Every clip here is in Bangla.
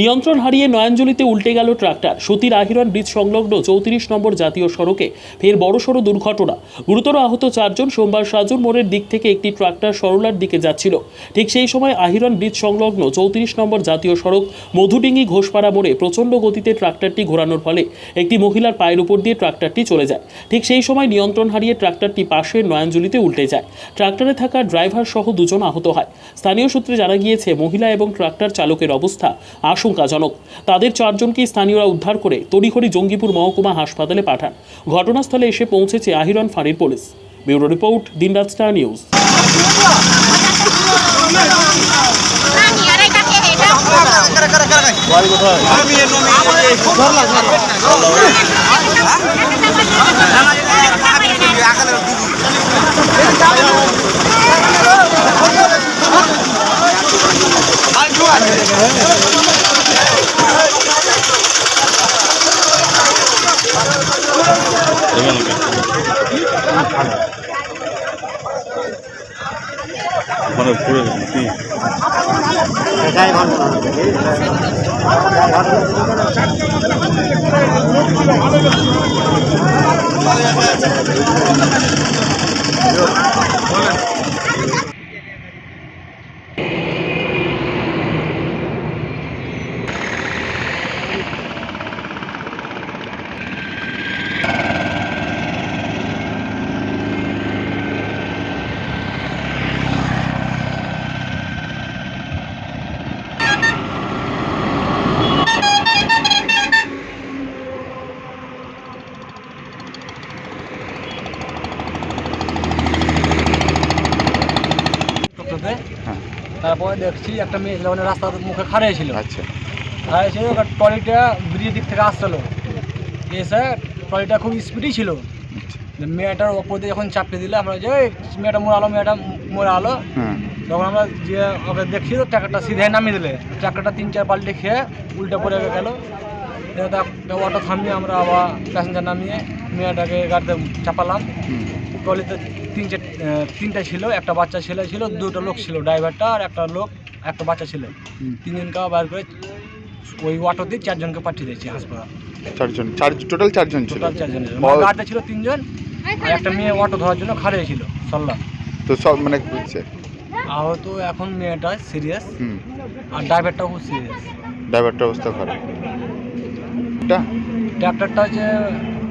নিয়ন্ত্রণ হারিয়ে নয়াঞ্জলিতে উল্টে গেল ট্রাক্টর। সতীর আহিরন ব্রিজ সংলগ্ন চৌত্রিশ নম্বর জাতীয় সড়কে ফের বড়সড় দুর্ঘটনা। গুরুতর আহত চারজন সোমবার সাজুর মোড়ের দিক থেকে একটি ট্রাক্টর সরলার দিকে যাচ্ছিল। ঠিক সেই সময় আহিরন ব্রিজ সংলগ্ন চৌত্রিশ নম্বর জাতীয় সড়ক মধুডিঙ্গি ঘোষপাড়া মোড়ে প্রচণ্ড গতিতে ট্রাক্টরটি ঘোরানোর ফলে একটি মহিলার পায়ের উপর দিয়ে ট্রাক্টরটি চলে যায়। ঠিক সেই সময় নিয়ন্ত্রণ হারিয়ে ট্রাক্টরটি পাশের নয়াঞ্জলিতে উল্টে যায়। ট্রাক্টরে থাকা ড্রাইভার সহ দুজন আহত হয়। স্থানীয় সূত্রে জানা গিয়েছে, মহিলা এবং ট্রাক্টর চালকের অবস্থা আশঙ্কাজনক। তাদের চারজনকে স্থানীয়রা উদ্ধার করে তড়িঘড়ি জঙ্গিপুর মহকুমা হাসপাতালে পাঠান। ঘটনাস্থলে এসে পৌঁছেছে আহিরন ফাঁড়ির পুলিশ। ব্যুরো রিপোর্ট দিনরাত স্টার নিউজ। মানে পুরো কি টোটোতে হ্যাঁ তারপরে দেখছি একটা মেয়ে ছিল মানে রাস্তার মুখে খাড়ে ছিল। আচ্ছা। ছিল ট্রলিটা ব্রিজের দিক থেকে আসছিল। এসে ট্রলিটা খুব স্পিডই ছিল। আচ্ছা। মেয়েটার ওপর দিয়ে যখন চাপিয়ে দিলে আমরা যে "এই, মেয়েটা মোড়ালো মেয়েটা মোড়ালো তখন আমরা যে ওকে দেখছি তো ট্রাক্টরটা সিধে নামিয়ে দিলে। ট্রাক্টরটা তিন চার পাল্টে খেয়ে উল্টে পড়ে গেল। অটো থামিয়ে আমরা আবার প্যাসেঞ্জার নামিয়ে মেয়েটাকে গাড়িতে চাপালাম। ট্রলিতে তিন চার তিনটা ছিল একটা বাচ্চা ছেলে ছিল দুটো লোক ছিল ড্রাইভারটা আর একটা লোক একটা বাচ্চা ছিল। তিনজনকে বার করে ওই অটোতে চারজনকে পাঠিয়ে দিয়েছি হাসপাতাল। চারজন চার টোটাল চারজন ছিল? টোটাল চারজন ছিল। গাড়িতে ছিল তিনজন আর একটা মেয়ে অটো ধরার জন্য খাড়ে ছিল সল্লা তো সব মানে আহত এখন মেয়েটা সিরিয়াস হুম। আর ড্রাইভারটাও খুব সিরিয়াস ড্রাইভারটার অবস্থা খারাপ। ট্রাক্টরটা হচ্ছে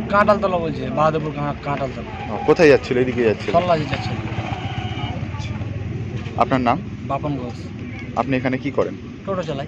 কাঁটালতলা বলছে বাহাদুরপুর কাঁটালতলা কোথায় যাচ্ছিল? এদিকে যাচ্ছিল? সল্লা যে আপনার নাম? বাপন ঘোষ। আপনি এখানে কি করেন? টোটো চালাই।